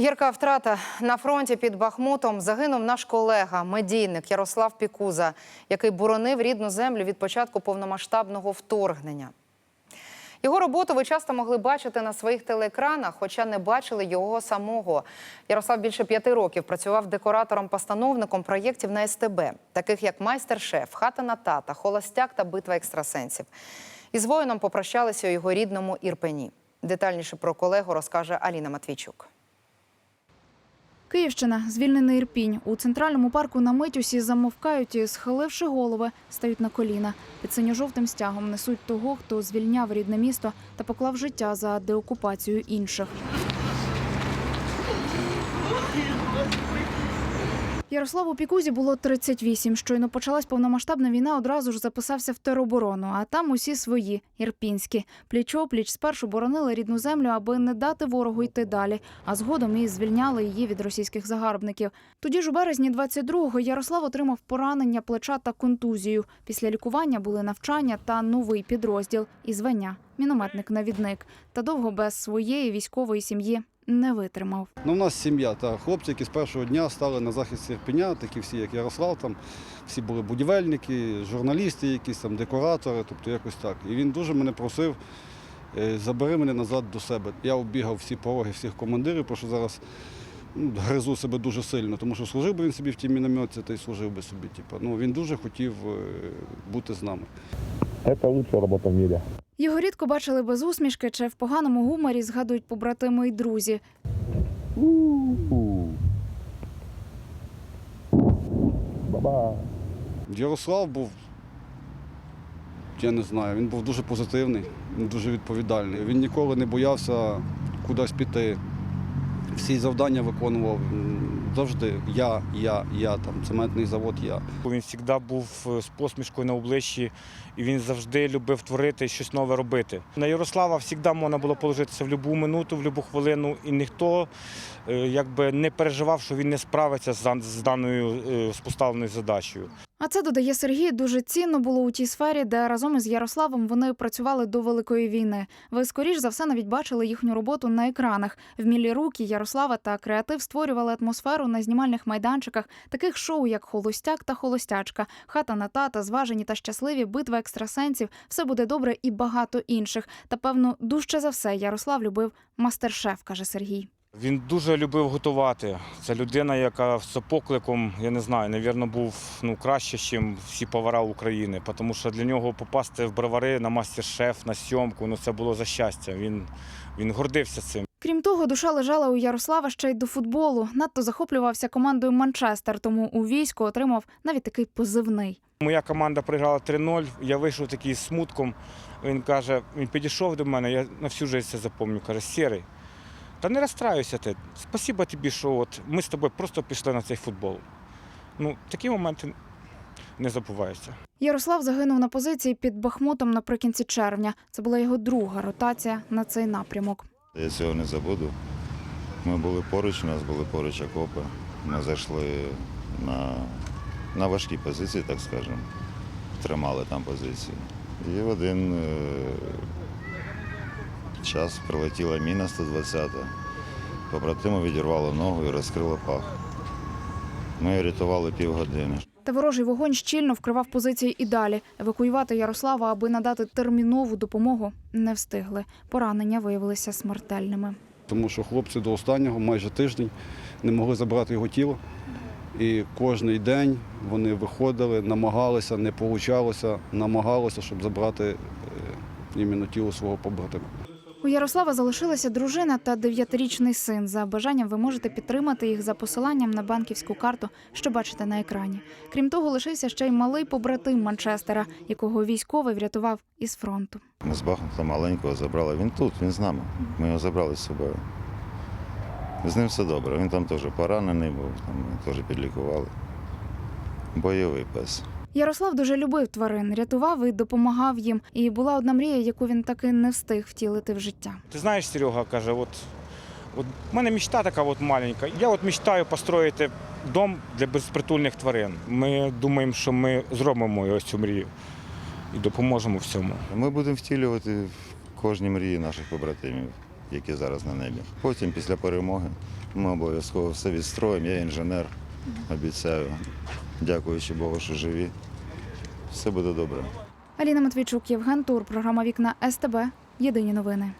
Гірка втрата на фронті під Бахмутом загинув наш колега, медійник Ярослав Пікуза, який боронив рідну землю від початку повномасштабного вторгнення. Його роботу ви часто могли бачити на своїх телеекранах, хоча не бачили його самого. Ярослав більше п'яти років працював декоратором-постановником проєктів на СТБ, таких як Майстер-шеф, Хата на тата, Холостяк та Битва екстрасенсів. Із воїном попрощалися у його рідному Ірпені. Детальніше про колегу розкаже Аліна Матвійчук. Київщина, звільнений Ірпінь. У центральному парку на мить усі замовкають і, схиливши голови, стають на коліна. Під синьо-жовтим стягом несуть того, хто звільняв рідне місто та поклав життя за деокупацію інших. Ярославу Пікузі було 38. Щойно почалась повномасштабна війна, одразу ж записався в тероборону, а там усі свої, ірпінські. Пліч-опліч спершу боронили рідну землю, аби не дати ворогу йти далі, а згодом і звільняли її від російських загарбників. Тоді ж у березні 22-го Ярослав отримав поранення плеча та контузію. Після лікування були навчання та новий підрозділ і звання мінометник-навідник. Та довго без своєї військової сім'ї не витримав. Ну, у нас сім'я та хлопці, які з першого дня стали на захист Ірпеня, такі всі, як Ярослав, там всі були будівельники, журналісти, якісь там декоратори, тобто якось так. І він дуже мене просив, е, забери мене назад до себе. Я оббігав всі пороги всіх командирів, тому що зараз ну, гризу себе дуже сильно, тому що служив би він собі в тій мінометці та й служив би собі. Типу. Ну, він дуже хотів е, бути з нами. Это лучшая работа в мире. Його рідко бачили без усмішки чи в поганому гуморі згадують побратими й друзі. Ярослав був, я не знаю, він був дуже позитивний, дуже відповідальний. Він ніколи не боявся кудись піти. Всі завдання виконував завжди я, я, я, там, цементний завод, я. Він завжди був е, з посмішкою на обличчі, і він завжди любив творити щось нове робити. На Ярослава завжди можна було положитися в будь-яку минуту, в будь-яку хвилину, і ніхто е, якби не переживав, що він не справиться з даною споставленою поставленою задачею. А це додає Сергій. Дуже цінно було у тій сфері, де разом із Ярославом вони працювали до великої війни. Ви скоріш за все навіть бачили їхню роботу на екранах. Вмілі руки Ярослава та креатив створювали атмосферу на знімальних майданчиках, таких шоу, як Холостяк та Холостячка, Хата на тата, зважені та щасливі, битва екстрасенсів, все буде добре і багато інших. Та певно, дужче за все Ярослав любив мастер-шеф, каже Сергій. Він дуже любив готувати. Це людина, яка з покликом, я не знаю, навірно, був ну, краще, ніж всі повара України. Тому що для нього попасти в бровари на мастер-шеф, на сьомку, ну це було за щастя. Він, він гордився цим. Крім того, душа лежала у Ярослава ще й до футболу. Надто захоплювався командою Манчестер, тому у війську отримав навіть такий позивний. Моя команда програла 3-0, я вийшов такий з смутком. Він каже, він підійшов до мене, я на всю життя це запам'ятаю, каже, сірий. Та не розстраюйся ти. Спасибо тобі, що от ми з тобою просто пішли на цей футбол. Ну, такі моменти не забуваються. Ярослав загинув на позиції під Бахмутом наприкінці червня. Це була його друга ротація на цей напрямок. Я цього не забуду. Ми були поруч, у нас були поруч окопи. Ми зайшли на, на важкі позиції, так скажемо. Тримали там позиції. І в один е, час прилетіла міна 120. Побратиму відірвало ногу і розкрило пах. Ми рятували півгодини. Та ворожий вогонь щільно вкривав позиції і далі. Евакуювати Ярослава, аби надати термінову допомогу, не встигли. Поранення виявилися смертельними. Тому що хлопці до останнього, майже тиждень, не могли забрати його тіло. І кожен день вони виходили, намагалися, не вийшло, намагалися, щоб забрати е, іменно тіло свого побратима. У Ярослава залишилася дружина та дев'ятирічний син. За бажанням ви можете підтримати їх за посиланням на банківську карту, що бачите на екрані. Крім того, лишився ще й малий побратим Манчестера, якого військовий врятував із фронту. Ми з Бахмута маленького забрали. Він тут, він з нами. Ми його забрали з собою. З ним все добре. Він там теж поранений був, там теж підлікували. Бойовий пес. Ярослав дуже любив тварин, рятував і допомагав їм. І була одна мрія, яку він таки не встиг втілити в життя. Ти знаєш, Серега каже, от, от в мене мечта така от маленька. Я от мечтаю построїти дом для безпритульних тварин. Ми думаємо, що ми зробимо ось цю мрію і допоможемо в цьому. Ми будемо втілювати в кожній мрії наших побратимів, які зараз на небі. Потім, після перемоги, Ми обов'язково все відстроїмо. Я інженер, обіцяю. Дякуючи Богу, що живі. Все буде добре. Аліна Матвійчук, Євген Тур, програма Вікна СТБ. Єдині новини.